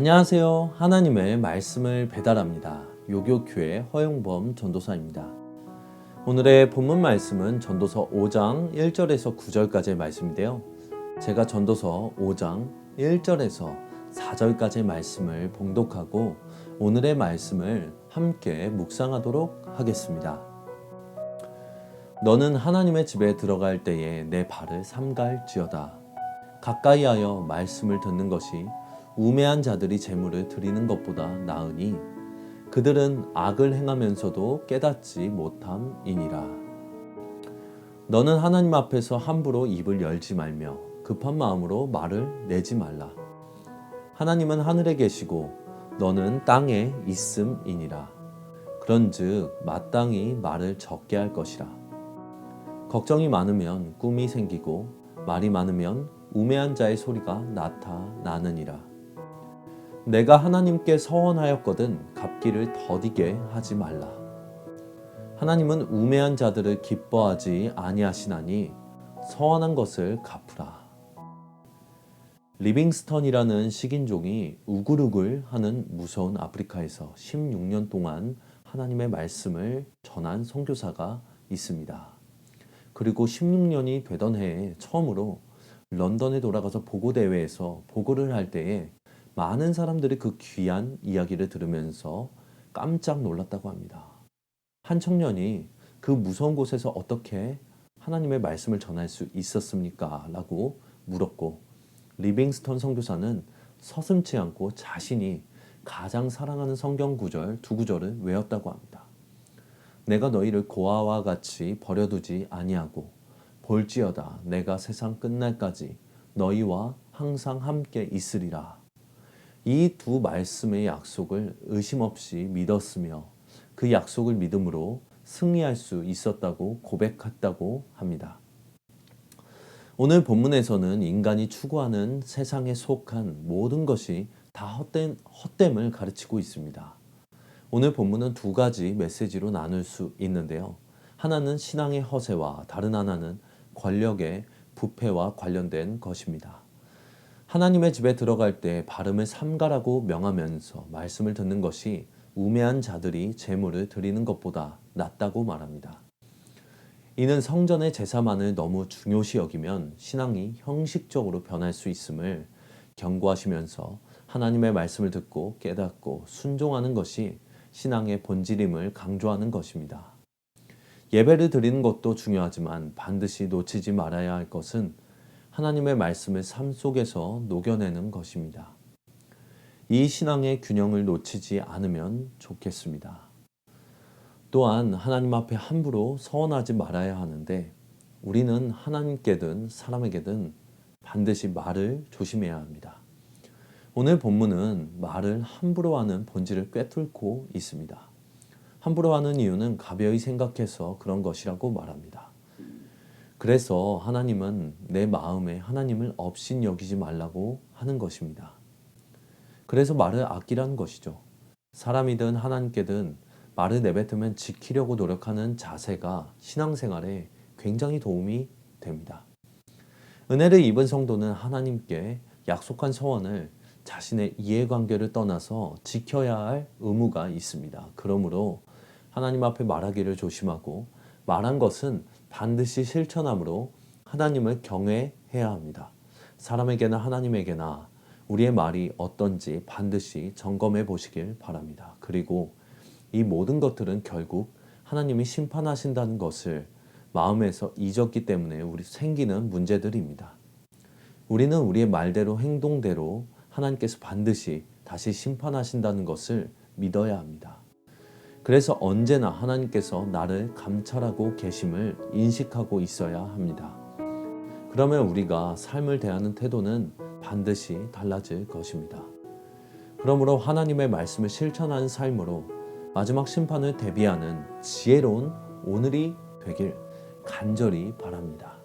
안녕하세요. 하나님의 말씀을 배달합니다. 요교교회 허용범 전도사입니다. 오늘의 본문 말씀은 전도서 5장 1절에서 9절까지의 말씀인데요. 제가 전도서 5장 1절에서 4절까지의 말씀을 봉독하고 오늘의 말씀을 함께 묵상하도록 하겠습니다. 너는 하나님의 집에 들어갈 때에 내 발을 삼갈지어다. 가까이 하여 말씀을 듣는 것이 우매한 자들이 재물을 드리는 것보다 나으니 그들은 악을 행하면서도 깨닫지 못함이니라. 너는 하나님 앞에서 함부로 입을 열지 말며 급한 마음으로 말을 내지 말라. 하나님은 하늘에 계시고 너는 땅에 있음이니라. 그런즉 마땅히 말을 적게 할 것이라. 걱정이 많으면 꿈이 생기고 말이 많으면 우매한 자의 소리가 나타나느니라. 내가 하나님께 서원하였거든 갚기를 더디게 하지 말라. 하나님은 우매한 자들을 기뻐하지 아니하시나니 서원한 것을 갚으라. 리빙스턴이라는 식인종이 우글우글 하는 무서운 아프리카에서 16년 동안 하나님의 말씀을 전한 선교사가 있습니다. 그리고 16년이 되던 해에 처음으로 런던에 돌아가서 보고 대회에서 보고를 할 때에 많은 사람들이 그 귀한 이야기를 들으면서 깜짝 놀랐다고 합니다. 한 청년이 그 무서운 곳에서 어떻게 하나님의 말씀을 전할 수 있었습니까? 라고 물었고 리빙스턴 선교사는 서슴치 않고 자신이 가장 사랑하는 성경 구절 두 구절을 외웠다고 합니다. 내가 너희를 고아와 같이 버려두지 아니하고 볼지어다 내가 세상 끝날까지 너희와 항상 함께 있으리라. 이 두 말씀의 약속을 의심 없이 믿었으며 그 약속을 믿음으로 승리할 수 있었다고 고백했다고 합니다. 오늘 본문에서는 인간이 추구하는 세상에 속한 모든 것이 다 헛된, 헛됨을 가르치고 있습니다. 오늘 본문은 두 가지 메시지로 나눌 수 있는데요. 하나는 신앙의 허세와 다른 하나는 권력의 부패와 관련된 것입니다. 하나님의 집에 들어갈 때 발음을 삼가라고 명하면서 말씀을 듣는 것이 우매한 자들이 재물을 드리는 것보다 낫다고 말합니다. 이는 성전의 제사만을 너무 중요시 여기면 신앙이 형식적으로 변할 수 있음을 경고하시면서 하나님의 말씀을 듣고 깨닫고 순종하는 것이 신앙의 본질임을 강조하는 것입니다. 예배를 드리는 것도 중요하지만 반드시 놓치지 말아야 할 것은 하나님의 말씀을 삶 속에서 녹여내는 것입니다. 이 신앙의 균형을 놓치지 않으면 좋겠습니다. 또한 하나님 앞에 함부로 서원하지 말아야 하는데 우리는 하나님께든 사람에게든 반드시 말을 조심해야 합니다. 오늘 본문은 말을 함부로 하는 본질을 꿰뚫고 있습니다. 함부로 하는 이유는 가벼이 생각해서 그런 것이라고 말합니다. 그래서 하나님은 내 마음에 하나님을 없인 여기지 말라고 하는 것입니다. 그래서 말을 아끼라는 것이죠. 사람이든 하나님께든 말을 내뱉으면 지키려고 노력하는 자세가 신앙생활에 굉장히 도움이 됩니다. 은혜를 입은 성도는 하나님께 약속한 서원을 자신의 이해관계를 떠나서 지켜야 할 의무가 있습니다. 그러므로 하나님 앞에 말하기를 조심하고 말한 것은 반드시 실천함으로 하나님을 경외해야 합니다. 사람에게나 하나님에게나 우리의 말이 어떤지 반드시 점검해 보시길 바랍니다. 그리고 이 모든 것들은 결국 하나님이 심판하신다는 것을 마음에서 잊었기 때문에 우리 생기는 문제들입니다. 우리는 우리의 말대로 행동대로 하나님께서 반드시 다시 심판하신다는 것을 믿어야 합니다. 그래서 언제나 하나님께서 나를 감찰하고 계심을 인식하고 있어야 합니다. 그러면 우리가 삶을 대하는 태도는 반드시 달라질 것입니다. 그러므로 하나님의 말씀을 실천하는 삶으로 마지막 심판을 대비하는 지혜로운 오늘이 되길 간절히 바랍니다.